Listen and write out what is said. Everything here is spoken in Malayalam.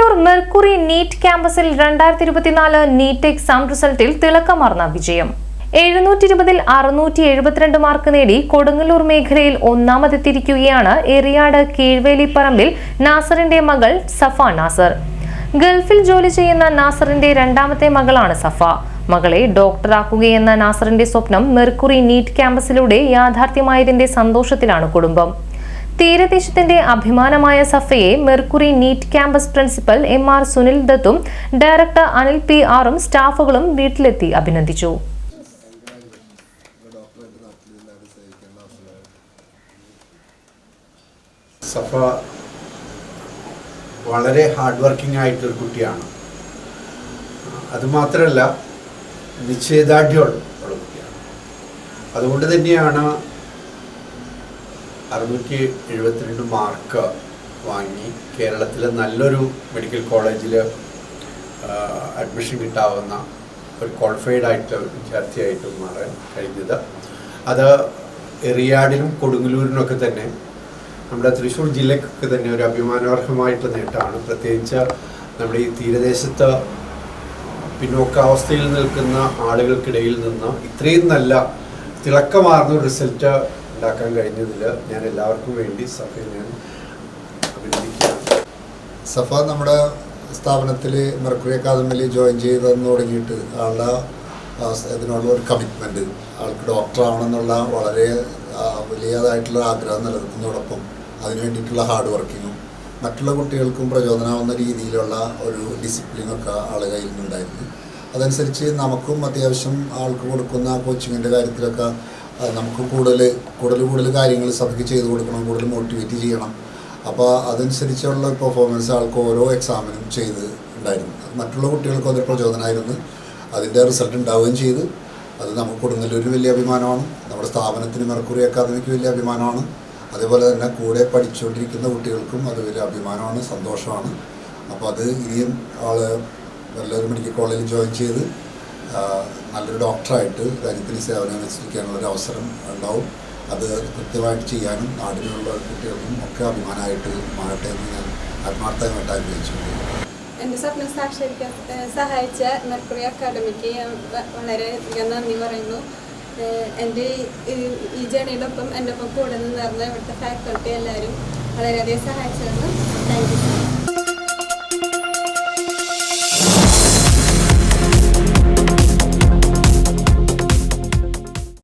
കൊടുങ്ങല്ലൂർ മെർക്കുറി നീറ്റ് ക്യാമ്പസിൽ രണ്ടായിരത്തി ഇരുപത്തിനാല് നീറ്റ് എക്സാം റിസൾട്ടിൽ തിളക്കമാർന്ന വിജയം. എഴുന്നൂറ്റി ഇരുപതിൽ അറുന്നൂറ്റി എഴുപത്തിരണ്ട് മാർക്ക് നേടി കൊടുങ്ങല്ലൂർ മേഖലയിൽ ഒന്നാമതെത്തിയിരിക്കുകയാണ് എറിയാട് കീഴ്വേലിപ്പറമ്പിൽ നാസറിന്റെ മകൾ സഫ നാസർ. ഗൾഫിൽ ജോലി ചെയ്യുന്ന നാസറിന്റെ രണ്ടാമത്തെ മകളാണ് സഫ. മകളെ ഡോക്ടറാക്കുകയെന്ന നാസറിന്റെ സ്വപ്നം മെർക്കുറി നീറ്റ് ക്യാമ്പസിലൂടെ യാഥാർത്ഥ്യമായതിന്റെ സന്തോഷത്തിലാണ് കുടുംബം. തീരദേശത്തിന്റെ അഭിമാനമായ സഫയെ Mercury NEET campus principal M R Sunil ദത്തും director Anil P ആറും സ്റ്റാഫുകളും വീട്ടിലെത്തി അഭിനന്ദിച്ചു. സഫ വളരെ ഹാർഡ് വർക്കിംഗ് ആയിട്ടൊരു കുട്ടിയാണ്. അതുമാത്രമല്ല നിശ്ചയദാർഢ്യമുള്ള കുട്ടിയാണ്. അതുകൊണ്ട് തന്നെയാണ് അറുന്നൂറ്റി എഴുപത്തിരണ്ട് മാർക്ക് വാങ്ങി കേരളത്തിലെ നല്ലൊരു മെഡിക്കൽ കോളേജിൽ അഡ്മിഷൻ കിട്ടാവുന്ന ഒരു ക്വാളിഫൈഡ് ആയിട്ടുള്ള വിദ്യാർത്ഥിയായിട്ട് മാറാൻ കഴിഞ്ഞത്. അത് എറിയാടിനും കൊടുങ്ങല്ലൂരിനൊക്കെ തന്നെ നമ്മുടെ തൃശ്ശൂർ ജില്ലക്കൊക്കെ തന്നെ ഒരു അഭിമാനാർഹമായിട്ടുള്ള നേട്ടമാണ്. പ്രത്യേകിച്ച് നമ്മുടെ ഈ തീരദേശത്ത് പിന്നോക്കാവസ്ഥയിൽ നിൽക്കുന്ന ആളുകൾക്കിടയിൽ നിന്ന് ഇത്രയും നല്ല തിളക്കമാർന്ന റിസൾട്ട് ഉണ്ടാക്കാൻ കഴിഞ്ഞതിൽ ഞാൻ എല്ലാവർക്കും വേണ്ടി സഫയെ ഞാൻ അഭിനന്ദിക്കുകയാണ്. സഫ നമ്മുടെ സ്ഥാപനത്തിൽ മെർക്കുറി അക്കാദമിയിൽ ജോയിൻ ചെയ്തെന്ന് തുടങ്ങിയിട്ട് ആളുടെ ആ, ഇതിനുള്ള ഒരു കമ്മിറ്റ്മെന്റ് ആൾക്ക് ഡോക്ടർ ആവണമെന്നുള്ള വളരെ വലിയതായിട്ടുള്ള ആഗ്രഹം നിലനിൽക്കുന്നതോടൊപ്പം അതിന് വേണ്ടിയിട്ടുള്ള ഹാർഡ് വർക്കിങ്ങും മറ്റുള്ള കുട്ടികൾക്കും പ്രചോദനമാവുന്ന രീതിയിലുള്ള ഒരു ഡിസിപ്ലിനൊക്കെ ആൾ കയ്യിൽ നിന്നുണ്ടായിരുന്നു അതനുസരിച്ച് നമുക്കും അത്യാവശ്യം ആൾക്ക് കൊടുക്കുന്ന കോച്ചിങ്ങിന്റെ കാര്യത്തിലൊക്കെ നമുക്ക് കൂടുതൽ കൂടുതൽ കൂടുതൽ കാര്യങ്ങൾ സഭയ്ക്ക് ചെയ്തു കൊടുക്കണം കൂടുതൽ മോട്ടിവേറ്റ് ചെയ്യണം. അപ്പോൾ അതനുസരിച്ചുള്ള പെർഫോമൻസ് ആൾക്ക് ഓരോ എക്സാമിനും ചെയ്ത് ഉണ്ടായിരുന്നു. മറ്റുള്ള കുട്ടികൾക്കും അതൊരു പ്രചോദനമായിരുന്നു. അതിന്റെ റിസൾട്ട് ഉണ്ടാവുകയും ചെയ്തു. അത് നമുക്ക് കൊടുങ്ങല്ലൂർ വലിയ അഭിമാനമാണ്. നമ്മുടെ സ്ഥാപനത്തിന് മെർക്കുറി അക്കാദമിക്ക് വലിയ അഭിമാനമാണ്. അതേപോലെ തന്നെ കൂടെ പഠിച്ചുകൊണ്ടിരിക്കുന്ന കുട്ടികൾക്കും അത് വലിയ അഭിമാനമാണ് സന്തോഷമാണ്. അപ്പോൾ അത് ഇനിയും ആൾ നല്ലൊരു മെഡിക്കൽ കോളേജിൽ ജോയിൻ ചെയ്ത് നല്ലൊരു ഡോക്ടറായിട്ട് രാജ്യത്തിന് സേവനം അനുസരിക്കാനുള്ള ഒരു അവസരം ഉണ്ടാവും. അത് കൃത്യമായിട്ട് ചെയ്യാനും നാടിനുള്ള കുട്ടികൾക്കും ഒക്കെ അഭിമാനമായിട്ട് മാറട്ടെ എന്ന് ഞാൻ ആത്മാർത്ഥമായിട്ട് ആഗ്രഹിച്ചിട്ടുണ്ട് എന്റെ സ്വപ്നം സാക്ഷാത്കരിക്കാൻ സഹായിച്ച മെർക്കുറി അക്കാഡമിക്ക് വളരെ അധികം നന്ദി പറയുന്നു. എന്റെ ഈ- ജേണിയുടെ ഒപ്പം എന്റെ ഒപ്പം കൂടെ നിന്നിരുന്ന ഇവിടുത്തെ ഫാക്കൾട്ടി എല്ലാവരും വളരെയധികം സഹായിച്ചിരുന്നു താങ്ക് യു